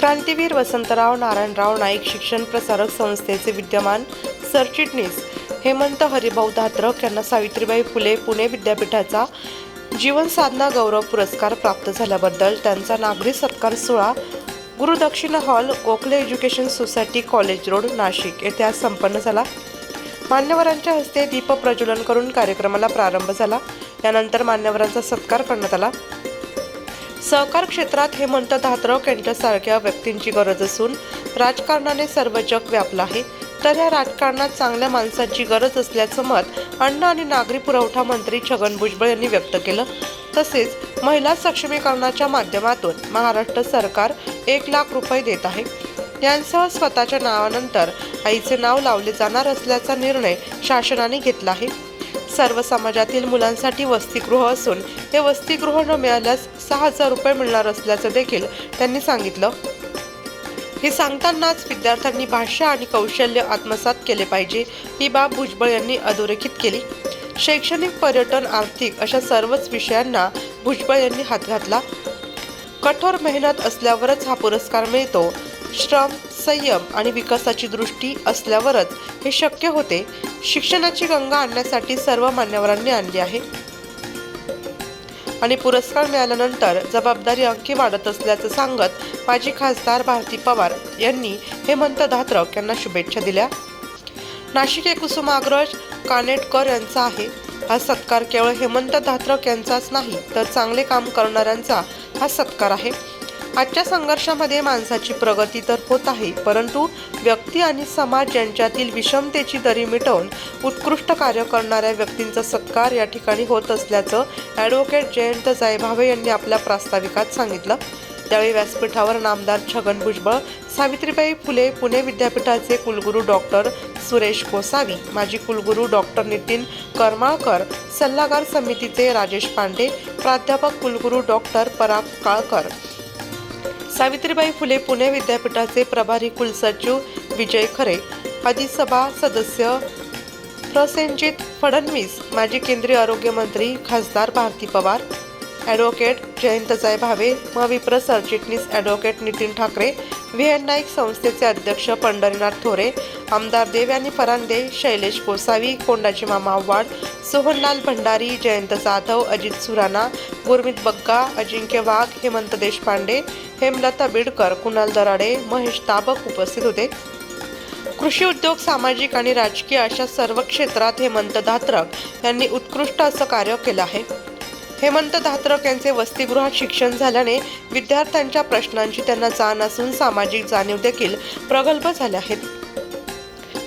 क्रांतीवीर वसंतराव नारायणराव नाईक शिक्षण प्रसारक संस्थेचे विद्यमान सरचिटणीस हेमंत हरिभाऊ धात्रक यांना सावित्रीबाई फुले पुणे विद्यापीठाचा जीवन साधना गौरव पुरस्कार प्राप्त झाल्याबद्दल त्यांचा नागरी सत्कार सोहळा Gurudakshina Hall Gokhale Education Society College Road Nashik येथे आज संपन्न झाला. मान्यवरांच्या हस्ते दीप प्रज्वलन करून कार्यक्रमाला प्रारंभ झाला. यानंतर मान्यवरांचा सत्कार करण्यात आला. सहकार क्षेत्रात हेमंत धात्रक यांच्यासारख्या व्यक्तींची गरज असून राजकारणाने सर्व जग व्यापलं आहे. तर या राजकारणात चांगल्या माणसांची गरज असल्याचं मत अन्न आणि नागरी पुरवठा मंत्री छगन भुजबळ यांनी व्यक्त केलं. तसेच महिला सक्षमीकरणाच्या माध्यमातून महाराष्ट्र सरकार एक लाख रुपये देत आहे. यांसह स्वतःच्या नावानंतर आईचे नाव लावले जाणार असल्याचा निर्णय शासनाने घेतला आहे. सर्व समाजातील मुलांसाठी वसतिगृह असून हे वसतिगृह न मिळाल्यास सहा हजार रुपये मिळणार असल्याचं देखील त्यांनी सांगितलं. हे सांगतानाच विद्यार्थ्यांनी भाषा आणि कौशल्य आत्मसात केले पाहिजे ही बाब भुजबळ यांनी अधोरेखित केली. शैक्षणिक पर्यटन आर्थिक अशा सर्वच विषयांना भुजबळ यांनी हात घातला. कठोर मेहनत असल्यावरच हा पुरस्कार मिळतो. श्रम संयम आणि विकासाची दृष्टी असल्यावरच हे शक्य होते. शिक्षणाची गंगा आणण्यासाठी सर्व मान्यवरांनी आणली आहे. आणि पुरस्कार मिळाल्यानंतर जबाबदारी अंकी वाढत असल्याचं सांगत माजी खासदार भारती पवार यांनी हेमंत धात्रक यांना शुभेच्छा दिल्या. नाशिक हे कुसुमाग्रज कानेटकर यांचा आहे. हा सत्कार केवळ हेमंत धात्रक यांचाच नाही तर चांगले काम करणाऱ्यांचा हा सत्कार आहे. आजच्या संघर्षामध्ये माणसाची प्रगती तर होत आहे परंतु व्यक्ती आणि समाज यांच्यातील विषमतेची दरी मिटवून उत्कृष्ट कार्य करणाऱ्या व्यक्तींचा सत्कार या ठिकाणी होत असल्याचं ॲडव्होकेट जयंत जायभावे यांनी आपल्या प्रास्ताविकात सांगितलं. त्यावेळी व्यासपीठावर नामदार छगन भुजबळ सावित्रीबाई फुले पुणे विद्यापीठाचे कुलगुरू डॉक्टर सुरेश गोसावी माजी कुलगुरू डॉक्टर नितीन करमाळकर सल्लागार समितीचे राजेश पांडे प्राध्यापक कुलगुरू डॉक्टर पराग काळकर सावित्रीबाई फुले पुणे विद्यापीठाचे प्रभारी कुलसचिव विजय खरे अधिसभा सदस्य प्रसेनजित फडणवीस माजी केंद्रीय आरोग्यमंत्री खासदार भारती पवार ॲडव्होकेट जयंत जायभावे महाविप्र सरचिटणीस ॲडव्होकेट नितीन ठाकरे व्हिएन्नाईक नाईक संस्थेचे अध्यक्ष पंढरीनाथ थोरे आमदार देवयानी फरांदे शैलेश गोसावी कोंडाजी मामा आव्हाड सोहनलाल भंडारी जयंत जाधव अजित सुराणा गुरमीत बग्गा अजिंक्य वाघ हेमंत देशपांडे हेमलता बिडकर कुणाल दराडे महेश ताबक उपस्थित होते. कृषी उद्योग सामाजिक आणि राजकीय अशा सर्व क्षेत्रात हेमंत धात्रक यांनी उत्कृष्ट असं कार्य केलं आहे. हेमंत धात्रक यांचे वसतिगृहात शिक्षण झाल्याने विद्यार्थ्यांच्या प्रश्नांची त्यांना जाण असून सामाजिक जाणीव देखील प्रगल्भ झाल्या आहेत.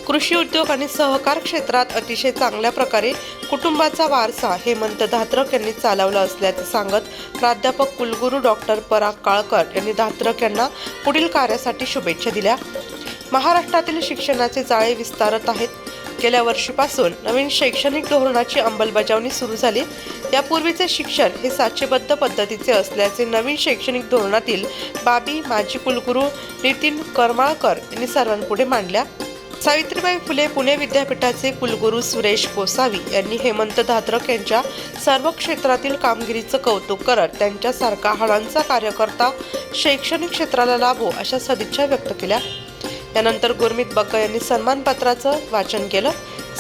कृषी उद्योग आणि सहकार क्षेत्रात अतिशय चांगल्या प्रकारे कुटुंबाचा वारसा हेमंत धात्रक यांनी चालवला असल्याचं सांगत प्राध्यापक कुलगुरू डॉक्टर पराग काळकर यांनी धात्रक यांना पुढील कार्यासाठी शुभेच्छा दिल्या. महाराष्ट्रातील शिक्षणाचे जाळे विस्तारत आहेत. गेल्या वर्षीपासून नवीन शैक्षणिक धोरणाची अंमलबजावणी सुरू झाली. यापूर्वीचे शिक्षण हे साचेबद्ध पद्धतीचे असल्याचे नवीन शैक्षणिक धोरणातील बाबी माजी कुलगुरू नितीन करमाळकर यांनी सर्वांपुढे मांडल्या. सावित्रीबाई फुले पुणे विद्यापीठाचे कुलगुरू सुरेश गोसावी यांनी हेमंत धात्रक यांच्या सर्व क्षेत्रातील कामगिरीचं कौतुक करत त्यांच्यासारखा हाडांचा कार्यकर्ता शैक्षणिक क्षेत्राला लाभो अशा सदिच्छा व्यक्त केल्या. यानंतर गुरमीत बक्का यांनी सन्मानपत्राचं वाचन केलं.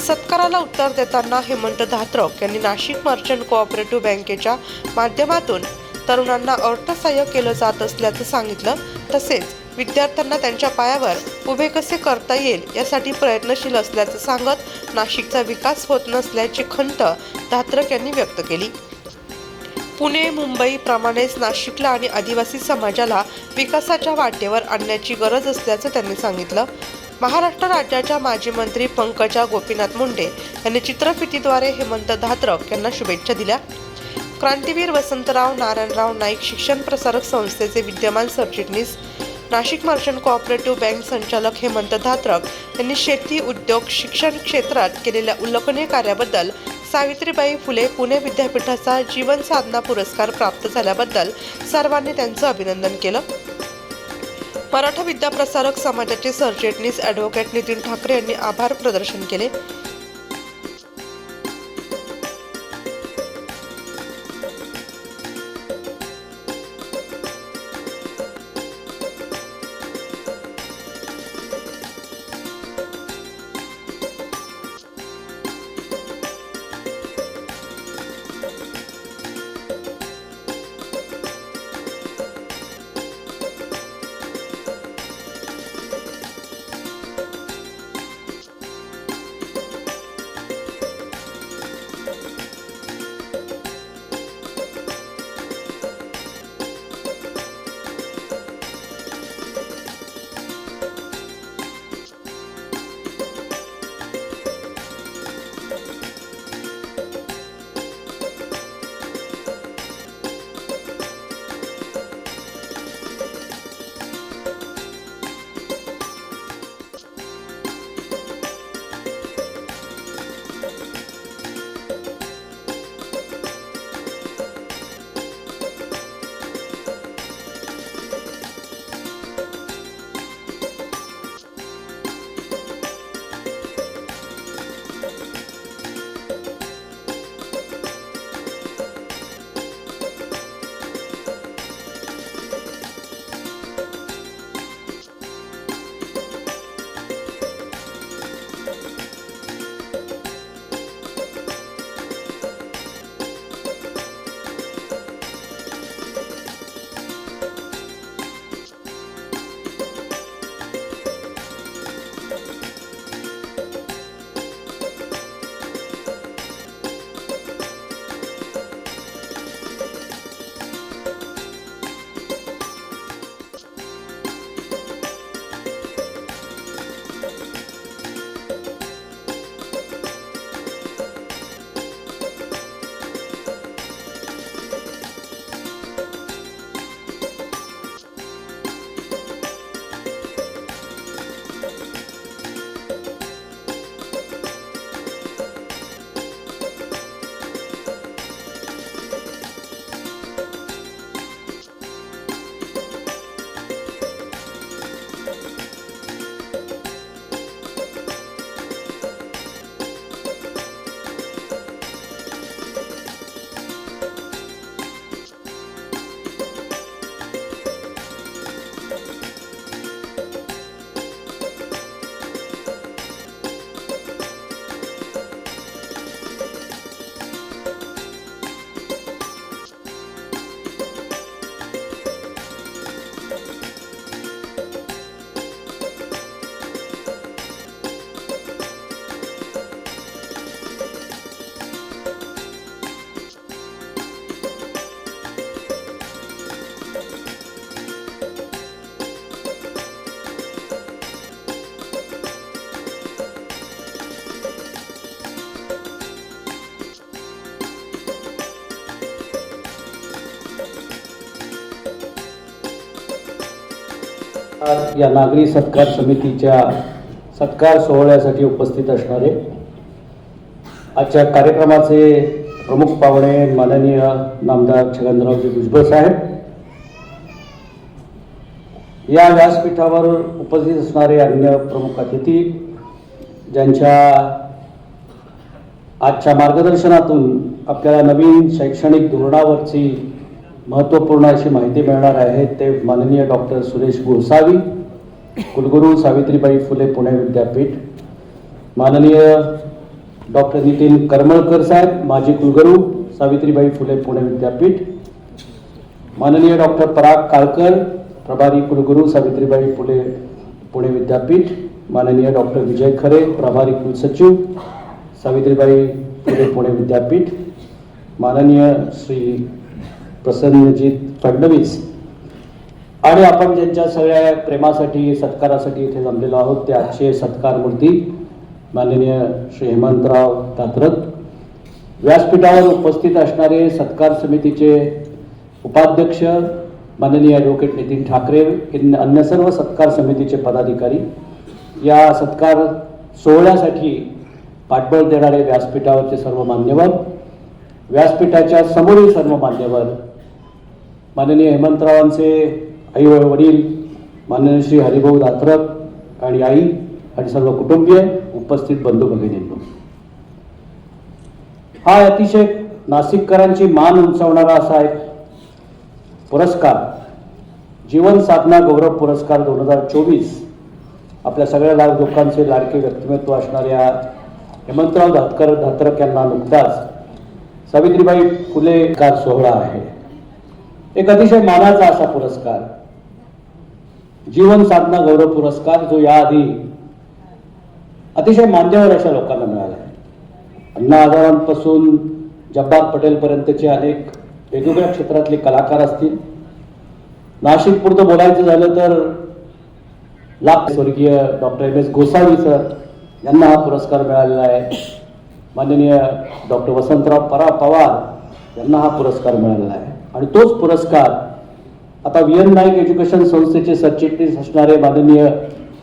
सत्काराला उत्तर देताना हेमंत धात्रक यांनी नाशिक मर्चंट कोऑपरेटिव्ह बँकेच्या माध्यमातून तरुणांना अर्थसहाय्य केलं जात असल्याचं सांगितलं. तसेच विद्यार्थ्यांना त्यांच्या पायावर उभे कसे करता येईल यासाठी प्रयत्नशील असल्याचं सांगत नाशिकचा विकास होत नसल्याची खंत धात्रक यांनी व्यक्त केली. पुणे मुंबईप्रमाणेच नाशिकला आणि आदिवासी समाजाला विकासाच्या वाटेवर आणण्याची गरज असल्याचं त्यांनी सांगितलं. महाराष्ट्र राज्याच्या माजी मंत्री पंकजा गोपीनाथ मुंडे यांनी चित्रफितीद्वारे हेमंत धात्रक यांना शुभेच्छा दिल्या. क्रांतीवीर वसंतराव नारायणराव नाईक शिक्षण प्रसारक संस्थेचे विद्यमान सरचिटणीस नाशिक मर्चंट कोऑपरेटिव्ह बँक संचालक हेमंत धात्रक यांनी शेती उद्योग शिक्षण क्षेत्रात केलेल्या उल्लेखनीय कार्याबद्दल सावित्रीबाई फुले पुणे विद्यापीठाचा जीवन साधना पुरस्कार प्राप्त झाल्याबद्दल सर्वांनी त्यांचं अभिनंदन केलं. मराठा विद्याप्रसारक समाजाचे सरचिटणीस ॲडव्होकेट नितीन ठाकरे यांनी आभार प्रदर्शन केले. या नागरी सत्कार समितीच्या सत्कार सोहळ्यासाठी उपस्थित असणारे आजच्या कार्यक्रमाचे प्रमुख पाहुणे माननीय नामदार छगनरावजी भुजबळ साहेब. या व्यासपीठावर उपस्थित असणारे अन्य प्रमुख अतिथी ज्यांच्या आजच्या मार्गदर्शनातून आपल्याला नवीन शैक्षणिक धोरणावरची महत्त्वपूर्ण अशी माहिती मिळणार आहे ते माननीय डॉक्टर सुरेश गोसावी कुलगुरू सावित्रीबाई फुले पुणे विद्यापीठ माननीय डॉक्टर नितीन करमळकर साहेब माजी कुलगुरू सावित्रीबाई फुले पुणे विद्यापीठ माननीय डॉक्टर पराग काळकर प्रभारी कुलगुरू सावित्रीबाई फुले पुणे विद्यापीठ माननीय डॉक्टर विजय खरे प्रभारी कुलसचिव सावित्रीबाई फुले पुणे विद्यापीठ माननीय श्री प्रसन्नजीत फडणवीस. आणि आपण ज्यांच्या सगळ्या प्रेमासाठी सत्कारासाठी इथे जमलेलो आहोत ते आजचे सत्कार मूर्ती माननीय श्री हेमंतराव तात्रत व्यासपीठावर उपस्थित असणारे सत्कार समितीचे उपाध्यक्ष माननीय ॲडव्होकेट नितीन ठाकरे अन्य सर्व सत्कार समितीचे पदाधिकारी. या सत्कार सोहळ्यासाठी पाठबळ देणारे व्यासपीठावरचे सर्व मान्यवर व्यासपीठाच्या समोरील सर्व मान्यवर माननीय हेमंतरावांचे आई वडील माननीय श्री हरिभाऊ दात्रक आणि आई आणि सर्व कुटुंबीय उपस्थित बंधू भगिनींनो हा अतिशय नाशिककरांची मान उंचावणारा असा एक पुरस्कार जीवन साधना गौरव पुरस्कार दोन हजार चोवीस आपल्या सगळ्या लाख लोकांचे लाडके व्यक्तिमत्व असणाऱ्या हेमंतराव धातकर धात्रक यांना नुकताच सावित्रीबाई फुले कार सोहळा आहे. एक अतिशय मानाचा असा पुरस्कार. जीवन साधना गौरव पुरस्कार जो याआधी अतिशय मान्यवर अशा लोकांना मिळाला आहे. अण्णा आजारांपासून जब्बार पटेलपर्यंतचे अनेक वेगवेगळ्या क्षेत्रातले कलाकार असतील. नाशिक पुरतं बोलायचं झालं तर लाख स्वर्गीय doctor M S Gosavi sir यांना हा पुरस्कार मिळालेला आहे. माननीय डॉक्टर वसंतराव परा पवार यांना हा पुरस्कार मिळालेला आहे. आणि तोच पुरस्कार आता व्ही एन नाईक एज्युकेशन संस्थेचे सरचिटणीस असणारे माननीय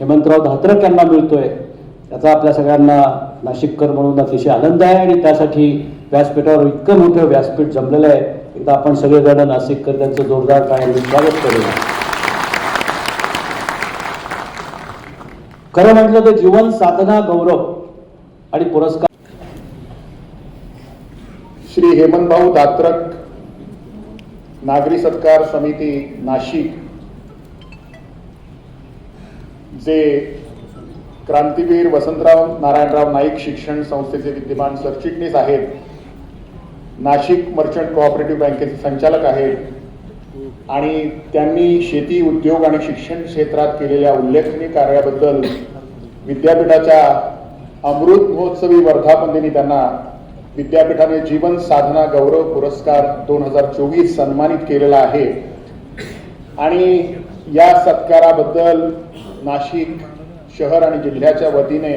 हेमंतराव धात्रक यांना मिळतोय. याचा आपल्या सगळ्यांना नाशिककर म्हणून अतिशय आनंद आहे आणि त्यासाठी व्यासपीठावर इतकं मोठं व्यासपीठ जमलेलं आहे. एकदा आपण सगळेजण नाशिककर त्यांचं जोरदार टाळ्यांनी स्वागत करूया. खरं म्हटलं तर जीवन साधना गौरव आणि पुरस्कार श्री हेमंतभाऊ दात्रक नागरी सत्कार समिती नाशिक जे क्रांतीवीर वसंतराव नारायणराव नाईक शिक्षण संस्थेचे विद्यमान सरचिटणीस आहेत नाशिक मर्चंट कोऑपरेटिव्ह बँकेचे संचालक आहेत आणि त्यांनी शेती उद्योग आणि शिक्षण क्षेत्रात केलेल्या उल्लेखनीय कार्याबद्दल विद्यापीठाच्या अमृत महोत्सवी वर्धापन दिनी त्यांना विद्यापीठाने जीवन साधना गौरव पुरस्कार दोन हजार चोवीस सन्मानित केलेला आहे. आणि या सत्काराबद्दल नाशिक शहर आणि जिल्ह्याच्या वतीने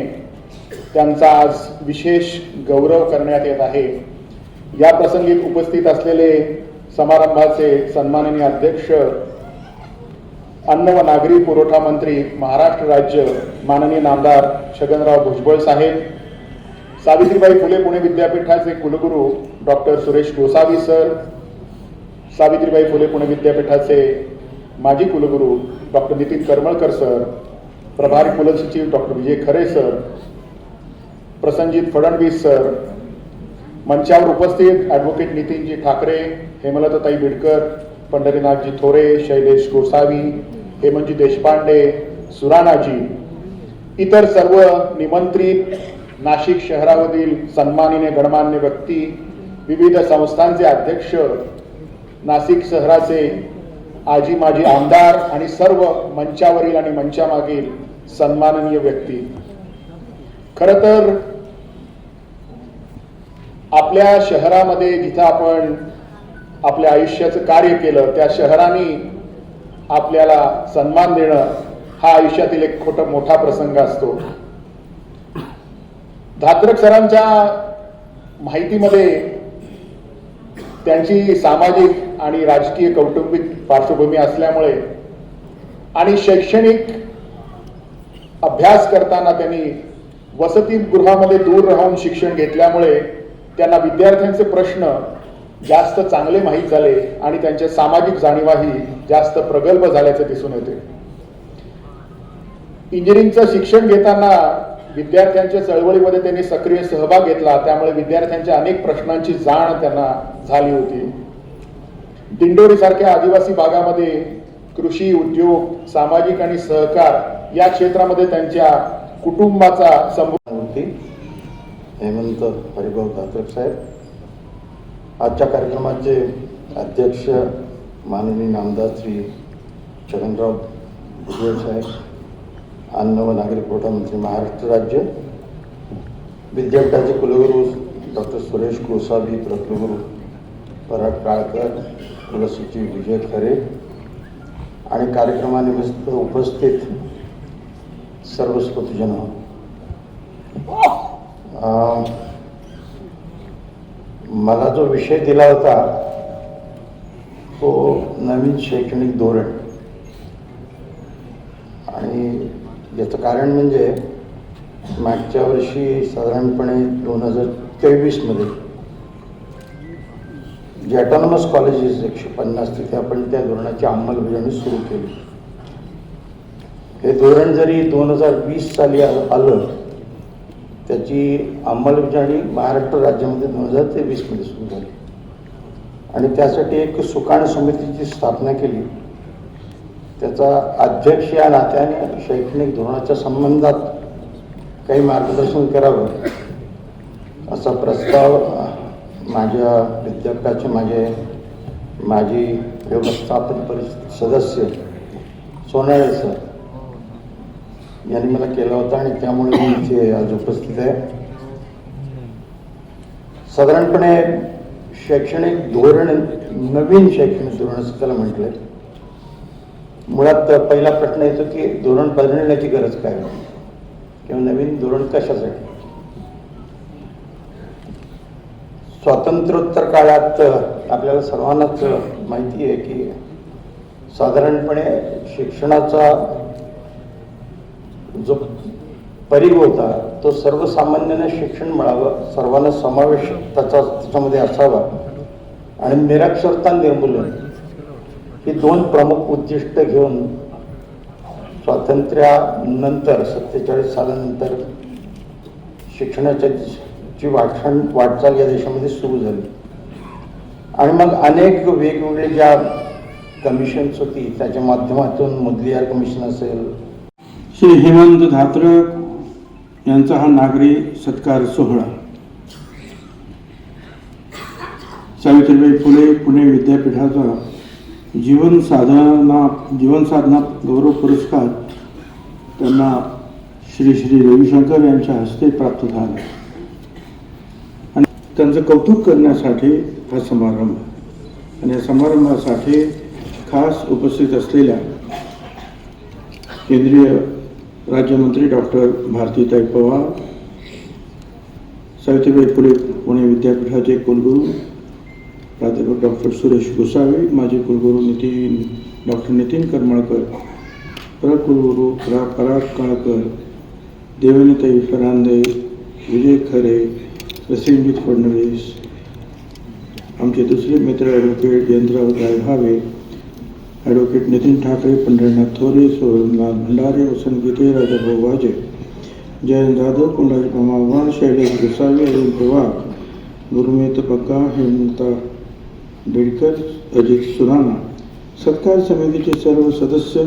त्यांचा आज विशेष गौरव करण्यात येत आहे. या प्रसंगी उपस्थित असलेले समारंभाचे सन्माननीय अध्यक्ष अन्न व नागरी पुरवठा मंत्री महाराष्ट्र राज्य माननीय नामदार छगनराव भुजबळ साहेब सावित्रीबाई फुले पुणे विद्यापीठाचे कुलगुरू डॉक्टर सुरेश गोसावी सर सावित्रीबाई फुले पुणे विद्यापीठाचे माजी कुलगुरू डॉक्टर नितीन करमळकर सर प्रभारी कुलसचिव doctor Vijay Khare sir Prasenjit Fadnavis sir मंचावर उपस्थित ॲडव्होकेट नितीनजी ठाकरे हेमलताताई बिडकर पंढरीनाथजी थोरे शैलेश गोसावी हेमंतजी देशपांडे सुराणाजी इतर सर्व निमंत्रित नाशिक शहरामधील सन्मानिने गणमान्य व्यक्ती विविध संस्थांचे अध्यक्ष नाशिक शहराचे आजी माजी आमदार आणि सर्व मंचावरील आणि मंचामागील सन्माननीय व्यक्ती. खरं तर आपल्या शहरामध्ये जिथं आपण आपल्या आयुष्याचं कार्य केलं त्या शहराने आपल्याला सन्मान देणं हा आयुष्यातील एक खोट मोठा प्रसंग असतो. धात्रक सरांच्या माहितीमध्ये त्यांची सामाजिक आणि राजकीय कौटुंबिक पार्श्वभूमी असल्यामुळे आणि शैक्षणिक अभ्यास करताना त्यांनी वसतिगृहामध्ये दूर राहून शिक्षण घेतल्यामुळे त्यांना विद्यार्थ्यांचे प्रश्न जास्त चांगले माहीत झाले आणि त्यांच्या सामाजिक जाणीवाही जास्त प्रगल्भ झाल्याचे दिसून येते. इंजिनिअरिंगचं शिक्षण घेताना विद्यार्थ्यांच्या चळवळीमध्ये त्यांनी सक्रिय सहभाग घेतला. त्यामुळे विद्यार्थ्यांच्या अनेक प्रश्नांची जाण त्यांना झाली होती. दिंडोरी सारख्या आदिवासी भागामध्ये कृषी उद्योग सामाजिक आणि सहकार या क्षेत्रामध्ये त्यांच्या कुटुंबाचा समृद्ध होती. हेमंत हरिभाऊ दात्रक साहेब. आजच्या कार्यक्रमाचे अध्यक्ष माननीय नामदार श्री छगनराव भुजबळ साहेब. अन्न व नागरी पुरवठा मंत्री महाराष्ट्र राज्य. विद्यापीठाचे कुलगुरू डॉक्टर सुरेश गोसावी प्रकुलगुरू पराग काळकर कुलसचिव विजय खरे आणि कार्यक्रमानिमित्त उपस्थित सर्व स्मृतीजन मला जो विषय दिला होता तो नवीन शैक्षणिक धोरण आणि याचं कारण म्हणजे मागच्या वर्षी साधारणपणे दोन हजार तेवीसमध्ये जे ॲटॉनॉमस कॉलेजेस एकशे पन्नास तिथे आपण त्या धोरणाची अंमलबजावणी सुरू केली. हे धोरण जरी दोन हजार वीस साली आलं त्याची अंमलबजावणी महाराष्ट्र राज्यामध्ये दोन हजार तेवीसमध्ये सुरू झाली. आणि त्यासाठी एक सुकाण समितीची स्थापना केली. त्याचा अध्यक्ष या नात्याने शैक्षणिक धोरणाच्या संबंधात काही मार्गदर्शन करावं असा प्रस्ताव माझ्या विद्यापीठाचे माझे माजी व्यवस्थापन परिषद सदस्य सोनाळे सर यांनी मला केला होता आणि त्यामुळे मी इथे आज उपस्थित आहे. साधारणपणे शैक्षणिक धोरण नवीन शैक्षणिक धोरण असं त्याला म्हटलंय. मुळात पहिला प्रश्न येतो की धोरण बदलण्याची गरज काय किंवा नवीन धोरण कशासाठी? स्वातंत्र्योत्तर काळात आपल्याला सर्वांनाच माहिती आहे की साधारणपणे शिक्षणाचा जो परिघ होता तो सर्वसामान्यांना शिक्षण मिळावं सर्वांना समावेश त्याचा त्याच्यामध्ये असावा. आणि निरक्षरता निर्मूलन. ही दोन प्रमुख उद्दिष्ट घेऊन स्वातंत्र्यानंतर सत्तेचाळीस सालानंतर शिक्षणाच्या ची वाटण वाटचाल या देशामध्ये सुरू झाली. आणि मग अनेक वेगवेगळे ज्या कमिशन्स होती त्याच्या माध्यमातून मुदलियार कमिशन असेल. श्री हेमंत धात्रक यांचा हा नागरी सत्कार सोहळा. सावित्रीबाई फुले पुणे विद्यापीठाचा जीवन साधना जीवन साधना गौरव पुरस्कार त्यांना श्री श्री रविशंकर यांच्या हस्ते प्राप्त झाला. आणि त्यांचं कौतुक करण्यासाठी हा समारंभ. आणि या समारंभासाठी खास उपस्थित असलेल्या केंद्रीय राज्यमंत्री डॉक्टर भारतीताई पवार सावित्रीबाई फुले पुणे विद्यापीठाचे कुलगुरू प्राध्यापक डॉक्टर सुरेश गोसावी माजी कुलगुरू नितीन डॉक्टर नितीन करमळकर प्रकुलगुरू प्रा पराग काळकर देवनीताई फरांदे विजय खरे प्रसेनजित फडणवीस आमचे दुसरे मित्र ॲडव्होकेट जयंतराव गायभावे ॲडव्होकेट नितीन ठाकरे पंढरीनाथ थोरे सोहनलाल भंडारे वसंत गीते राजाभाऊ वाजे जयंत जाधव कुंडाजी पमावाण शैलेश गोसावी अरुण पवार गुरुमेत पक्का हेमता बिडकर अजित सुराणा सत्कार समितीचे सर्व सदस्य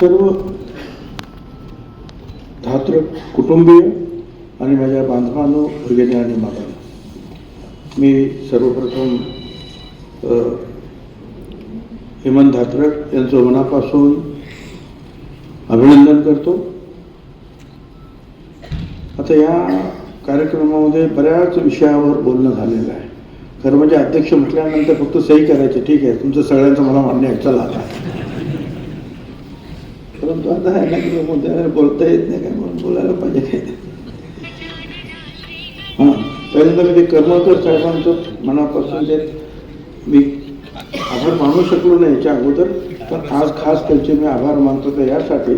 सर्व धात्र कुटुंबीय आणि माझ्या बांधवांनो भगिनी आणि माता मी सर्वप्रथम हेमंत धात्रक यांचं मनापासून अभिनंदन करतो. आता या कार्यक्रमामध्ये बऱ्याच विषयावर बोलणं झालेलं आहे. खरं म्हणजे अध्यक्ष म्हटल्यानंतर फक्त सही करायची. ठीक आहे तुमचं सगळ्यांचं मला मान्य आहे. चला आता. परंतु आता आहे ना की मुद्द्यावर बोलता येत नाही काय म्हणून बोलायला पाहिजे काय? हां पहिल्यांदा मी ते कर्मकर साहेबांचं मनापासून ते मी आभार मानू शकलो नाही याच्या अगोदर पण आज खास त्यांचे मी आभार मानतो तर यासाठी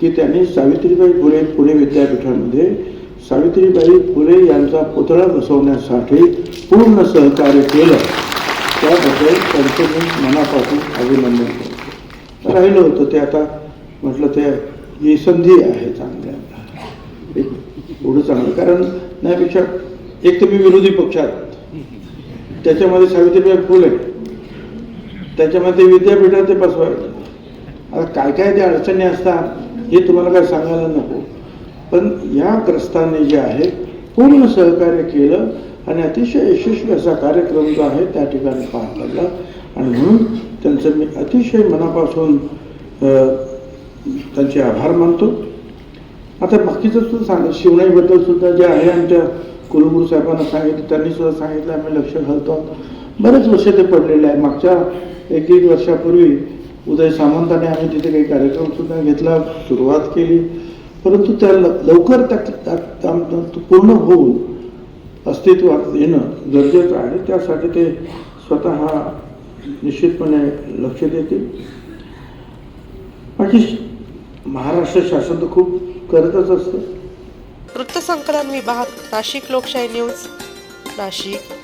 की त्यांनी सावित्रीबाई फुले पुणे विद्यापीठामध्ये सावित्रीबाई फुले यांचा पुतळा बसवण्यासाठी पूर्ण सहकार्य केलं. त्याबद्दल त्यांचं मी मनापासून अभिनंदन करतो. राहिलं होतं ते आता म्हटलं ते ही संधी आहे चांगल्या. एक एवढं चांगलं. कारण त्यापेक्षा एक तर मी विरोधी पक्षात त्याच्यामध्ये सावित्रीबाई फुले. त्याच्यामध्ये विद्यापीठात ते बसवायचं. आता काय काय त्या अडचणी असतात हे तुम्हाला काय सांगायला नको. पण या ग्रस्तांनी जे आहे पूर्ण सहकार्य केलं आणि अतिशय यशस्वी असा कार्यक्रम जो आहे त्या ठिकाणी पार पडला. आणि म्हणून त्यांचं मी अतिशय मनापासून त्यांचे आभार मानतो. आता बाकीचं सुद्धा सांग शिवणाईबद्दल सुद्धा जे आहे आमच्या कुलगुरू साहेबांना सांगितलं त्यांनी सुद्धा सांगितलं आम्ही लक्ष घालतो. बरेच वर्ष ते पडलेले आहे. मागच्या एक दीड वर्षापूर्वी उदय सामंताने आम्ही तिथे काही कार्यक्रमसुद्धा घेतला सुरुवात केली. परंतु त्या ल- लवकर त्या त्या- त्या पूर्ण होऊन अस्तित्वात येणं गरजेचं आहे. त्यासाठी ते स्वतः निश्चितपणे लक्ष देतील. बाकी महाराष्ट्र शासन तर खूप करतच असतं. वृत्तसंकलन विभाग नाशिक लोकशाही न्यूज नाशिक.